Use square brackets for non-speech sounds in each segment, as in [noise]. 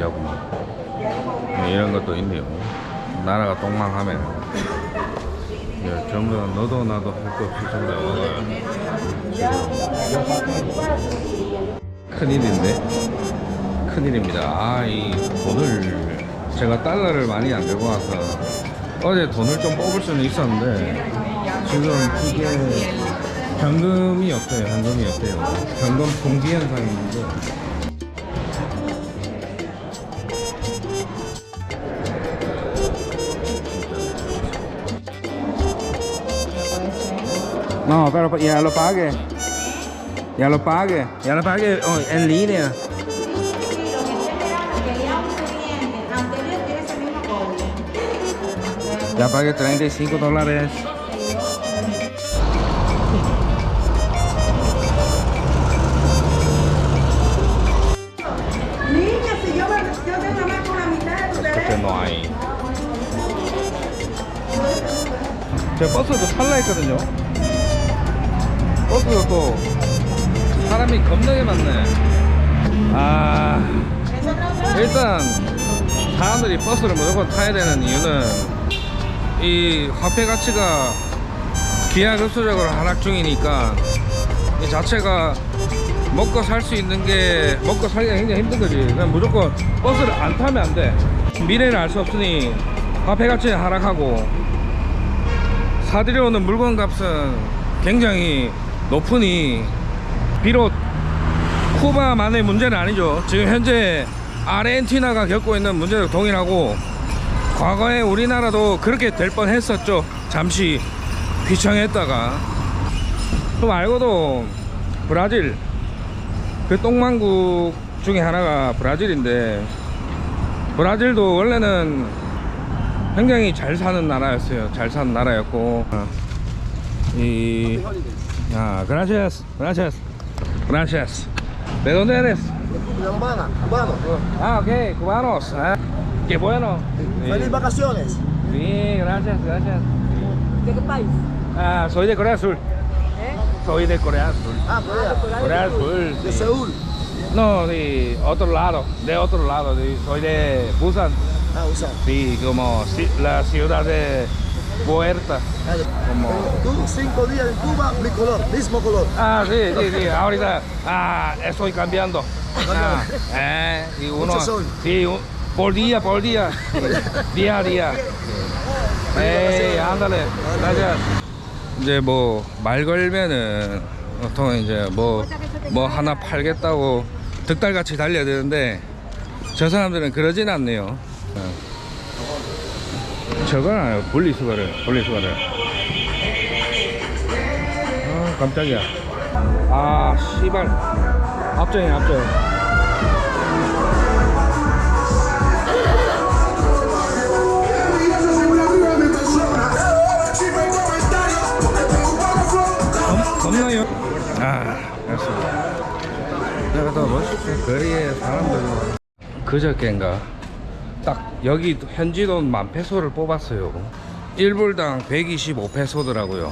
야구 네, 이런 것도 있네요. 나라가 똥망하면 예, 전부 다 너도 나도 할 거 없이 전부 다 먹어요. 큰일인데 큰일입니다. 아 이 돈을 제가 달러를 많이 안 들고 와서 어제 돈을 좀 뽑을 수는 있었는데 지금 이게 현금이 없어요. 현금이 없대요. 현금 현상이 있는데 No, pero ya lo pague. Ya lo pague. Ya lo pague oh, en línea. Ya pagué 35 dólares. Niña, si yo, yo tengo más con la mitad de tu Porque derecho. no hay. 제가 버스도 탈라 했거든요. 버스도 또 사람이 겁나게 많네. 아, 일단 사람들이 버스를 무조건 타야 되는 이유는 이 화폐 가치가 기하급수적으로 하락 중이니까 이 자체가 먹고 살 수 있는 게 먹고 살기가 굉장히 힘든 거지. 그냥 무조건 버스를 안 타면 안 돼. 미래를 알 수 없으니 화폐 가치는 하락하고 사들여오는 물건 값은 굉장히 높으니 비록 쿠바만의 문제는 아니죠. 지금 현재 아르헨티나가 겪고 있는 문제도 동일하고 과거에 우리나라도 그렇게 될 뻔 했었죠. 잠시 귀청했다가 또 말고도 브라질 그 똥망국 중에 하나가 브라질인데 브라질도 원래는 굉장히 잘 사는 나라였어요. 잘 사는 나라였고 Y... Ah, gracias, gracias, gracias. ¿De dónde eres? De Humana, cubano. Ah, ok, cubanos. Ah, qué bueno. Feliz vacaciones. Sí, gracias, gracias. ¿De qué país? Ah, soy de Corea Sur. ¿Eh? Soy de Corea Sur. Ah, Corea. Ah, Corea, Corea Sur. Sur. De Seúl. No, de otro lado, de otro lado. Soy de Busan. Ah, Busan. Sí, como la ciudad de Puerta. Como... Tú cinco días en Cuba, mi color, mismo color. Ah, sí, sí, sí. Ahorita ah, estoy cambiando. Ah, eh, y uno, sí, un- por día, por día. día a día. 에이, ándale. Gracias. 이제 뭐 말 걸면은 보통 이제 뭐 뭐 하나 팔겠다고 득달같이 달려야 되는데 저 사람들은 그러진 않네요. 어. 저건 아니에요. 분리수거를, 분리수거를. 아, 깜짝이야. 아, 씨발. 앞정. 겁, 겁나요? 아, 알았습니다. 내가 더 멋있어. 거리에 사람들. 그저께인가. 딱 여기 현지 돈 만 페소를 뽑았어요. 1불당 125페소더라고요.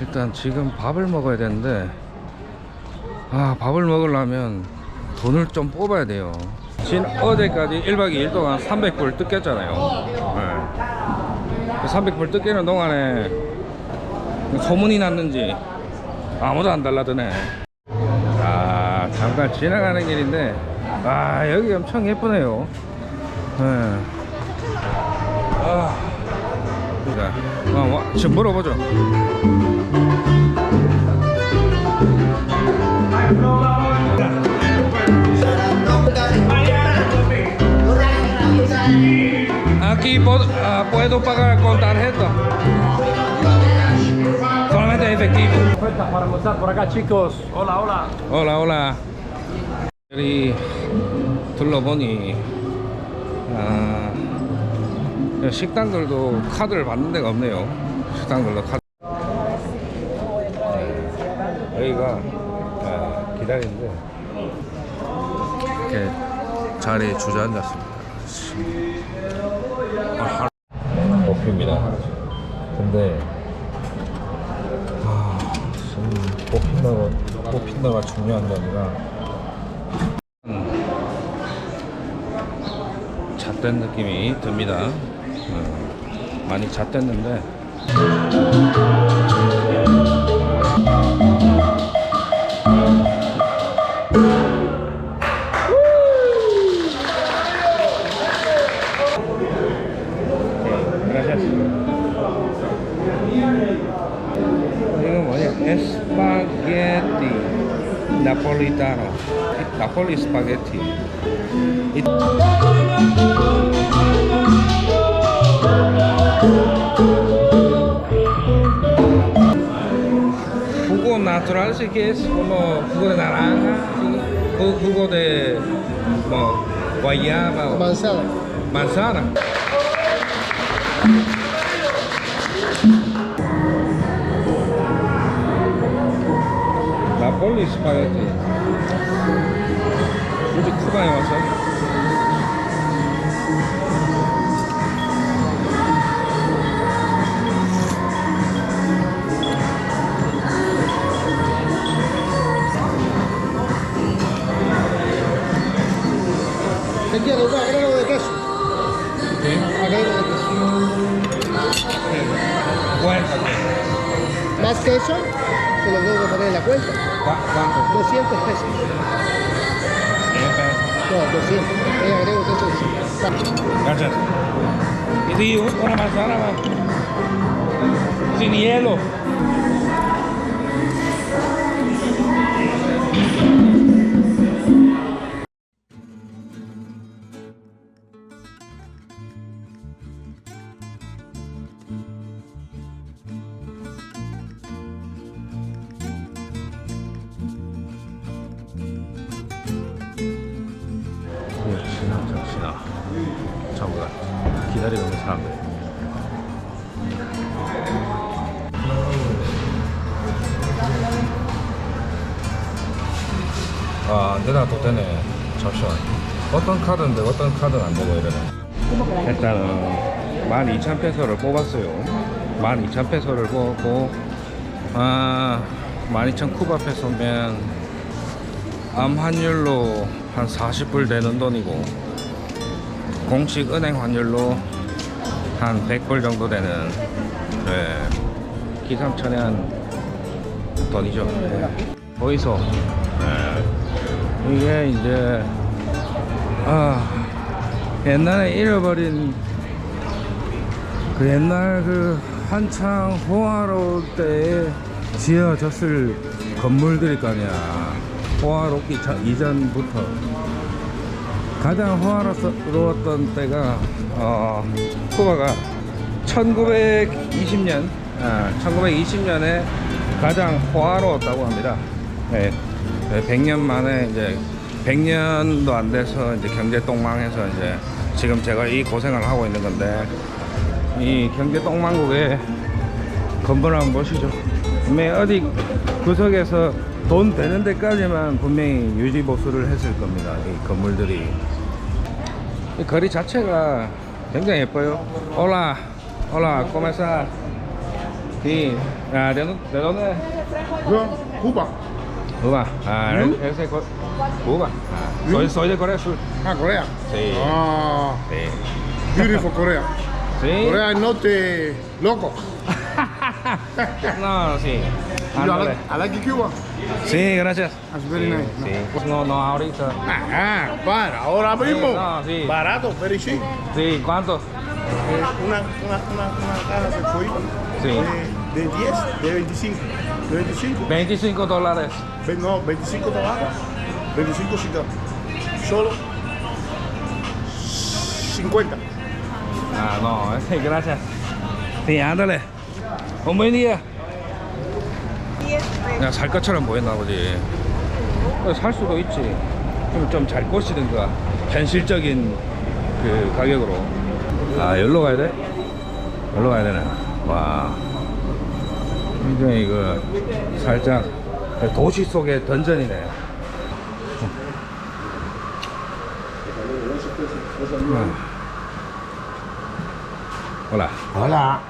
일단 지금 밥을 먹어야 되는데 아 밥을 먹으려면 돈을 좀 뽑아야 돼요 진 어제까지 1박 2일 동안 300불 뜯겼잖아요. 네. 300불 뜯기는 동안에 소문이 났는지 아무도 안 달라드네. 아 잠깐 지나가는 길인데 아 여기 엄청 예쁘네요. 네. 아, 자, 어, 와, 지금 물어보죠 Po- ah, puedo pagar con tarjeta. Solamente efectivo. Para almorzar por acá, chicos. Hola, hola. Hola, hola. 여기 둘러보니 아, 식당들도 카드를 받는 데가 없네요. 식당들도 카드. 네, 여기가 아, 기다리는데 이렇게 자 자리에 주저앉았습니다. 아, 뽑힙니다. 근데 아, 지금 뽑힌다가 중요한 게 아니라 잣된 느낌이 듭니다. 어, 많이 잣됐는데 napolitano, Napoli spaghetti. It jugo natural sí que es como jugo de naranja, jugo, de como, guayaba. O manzana. Manzana. 나폴리 스파게티 굳이 쿠바에 와서 ¿Qué quieres? ¿Un agrego de queso? Agrego de queso. cuéntate Más queso, Se lo debo poner en la cuenta. ¿Cu- ¿cuánto? 200 pesos. No, 200. Eh, agrego de- Gracias. Y si una manzana más. Sin hielo. 전부 다 기다리고 있는 사람들. 아, 안 되나 또 되네. 잠시만. 어떤 카드인데 어떤 카드는 안 되고 이러네. 일단은 12,000페소를 뽑았어요. 12,000페소를 뽑고, 아, 12,000 쿠바 페소면 암 환율로 한 40불 되는 돈이고, 공식 은행 환율로 한 100불 정도 되는 네, 기상천외 한 돈이죠. 네. 거기서 네, 이게 이제 아 옛날에 잃어버린 그 옛날 그 한창 호화로울 때에 지어졌을 건물들일 거 아니야. 호화롭기 전- 이전부터 가장 호화로웠던 때가 어, 쿠바가 1920년, 아, 1920년에 가장 호화로웠다고 합니다. 네, 네, 100년 만에 이제 100년도 안 돼서 이제 경제 똥망해서 이제 지금 제가 이 고생을 하고 있는 건데 이 경제 똥망국의 건물 한번 보시죠. 분명히 어디 구석에서 돈 되는 데까지만 분명히 유지 보수를 했을 겁니다. 이 건물들이. 이 거리 자체가 굉장히 예뻐요. Ah. Ah, es de Co- Cuba. Ah, soy, soy de Corea del Sur. Ah, Corea. Sí. Ah, Sí. beautiful Corea. Sí. Corea del Norte, loco. No, sí. I Ándale. like, I like Cuba. Sí, gracias. That's very sí, nice. Sí. No, no, ahorita. Ah, para, ahora mismo. no, sí. Barato, very cheap. Sí, ¿cuánto? Eh, una, una, una, una caja de fuego Sí. de, de 10, de 25. De 25. 25 dólares. Ve- No, 25 tabaco, 25 cigarros. Solo 50. Ah, no, sí, [laughs] gracias. Sí, ándale. Un buen día. 그냥 살 것처럼 보였나 보지. 어, 살 수도 있지. 좀잘 꼬시든가. 현실적인 그 가격으로. 아, 여기로 가야 돼? 여기로 가야 되네. 와. 굉장히 이거 살짝 도시 속의 던전이네. Hola. Hola.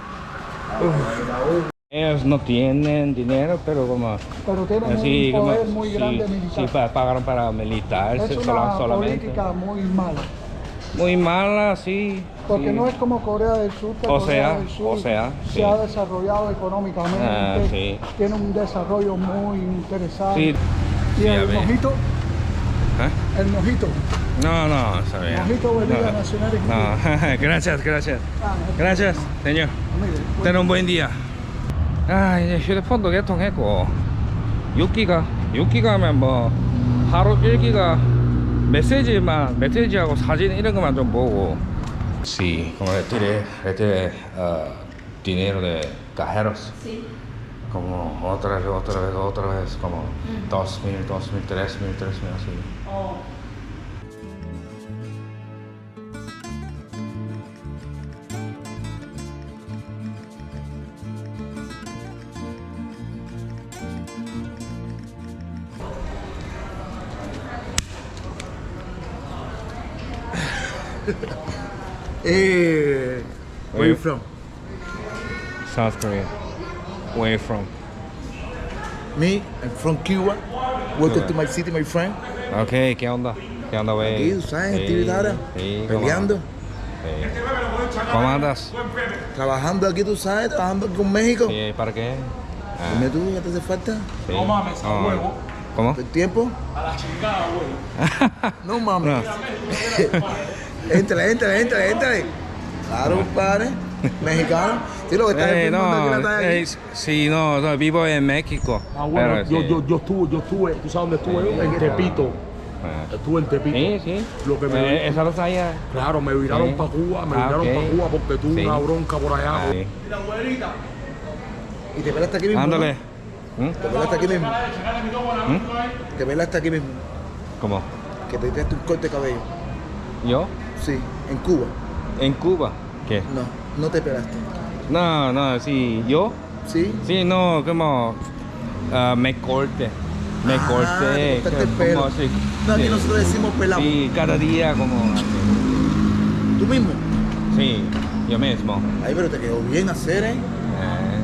Ellos no tienen dinero, pero como Pero tienen así un como poder muy sí, grande sí, militar. pa- pagaron para militar es sí, una solamente. política muy mala. Muy mala, sí. Porque sí. no es como Corea del Sur, que O Corea sea, del Sur o sea, se sí. ha desarrollado económicamente, Ah, sí. tiene un desarrollo muy interesante. Sí. Y Sí, el mojito, ¿Eh? el mojito, No, no, está bien. Mojito, bebida No, nacional y [laughs] No, gracias, gracias. 아, Gracias, señor. Ten un buen día. 아, 이제 휴대폰도 개통했고 6기가 6기가 하면 뭐 하루 1기가 메시지만 메시지하고 사진 이런 것만 좀 보고 Sí, como retiré, retiré ah, dinero de cajeros. Sí. Como otra vez, otra vez, otra vez, como dos mil, dos mil, tres mil, tres mil, así. Oh. [laughs] Eh, where you from? South Korea. Where you from? Me, I'm from Cuba. Welcome to my city, my friend. Ok, ¿qué onda? ¿Qué onda, güey? Aquí, tú sabes, Sí, actividades, sí, ¿cómo peleando, Sí. ¿Cómo andas? trabajando aquí, tú sabes, trabajando con México. Sí, ¿para qué? Ah, Dime tú, ¿qué te hace falta? sí. No mames, Ah, huevo. ¿Cómo? ¿El tiempo? A la chingada, güey. [laughs] No mames. No. [laughs] entra, entra, entra, entra. Claro, padre. Mexicano. Sí, lo que está Eh, la no, talla eh, aquí. sí, no, no, vivo en México. Ah, bueno, pero yo, sí. yo, yo estuve, yo estuve, ¿tú sabes dónde estuve? yo? En Tepito. Estuve en Tepito. Sí, sí. Lo que me Eh, esa lo sabía. Claro, me viraron Sí. para Cuba, me Ah, viraron para Cuba porque tuve Sí. una bronca por allá. Ah, sí. Y te pelaste aquí mismo. Ándale. ¿no? ¿Mm? Te pelaste aquí mismo. ¿Mm? Te pelaste aquí mismo. ¿Cómo? Que te tiraste un corte de cabello. ¿Yo? Sí, en Cuba. ¿En Cuba? ¿Qué? No, no te pelaste. No, no, sí, ¿yo? ¿Sí? Sí, no, como ah, me corte. Me Ah, corté. te el como así, No, aquí sí. nosotros decimos pelado. Sí, cada día como. ¿Tú mismo? Sí, yo mismo. Ay, pero te quedó bien hacer, ¿eh? Eh,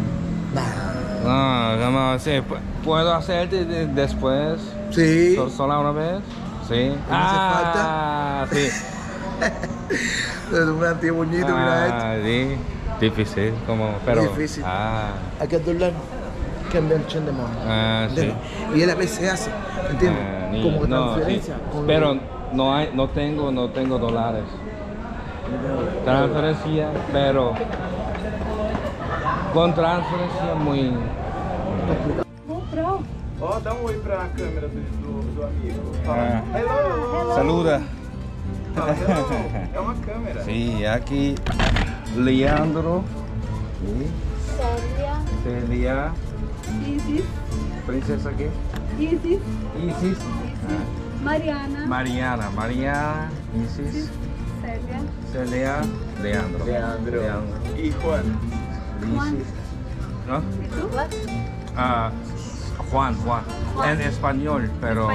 Nah. no, como pu- ¿puedo hacerte de- después? Sí. So- ¿Sola una vez? Sí. ¿No hace ah, sí. [laughs] [laughs] Es un antiguo bonito, mira esto. Ah, sí. Difícil, como, pero... Difícil. Ah, Hay que doblar. Cambiar el de mano. ah, sí. Y él a veces se hace, ¿entiendes? Ah, ni- Como que no, transferencia. sí. con- Pero no hay, no tengo, no tengo dólares. Transferencia, pero con transferencia muy. Comprou. Ó, dá um oi pra câmera do, do, do amigo. Ah, Hello! saluda. É uma câmera. Sí, aquí Leandro, sí, Célia, Celia, Isis, princesa qué? Isis, Isis, Mariana, Mariana, Mariana, Isis, Célia, Celia, Leandro. Leandro. Leandro. E Juan. Isis. ¿No? e tu? Ah, Juan, Juan. En español, pero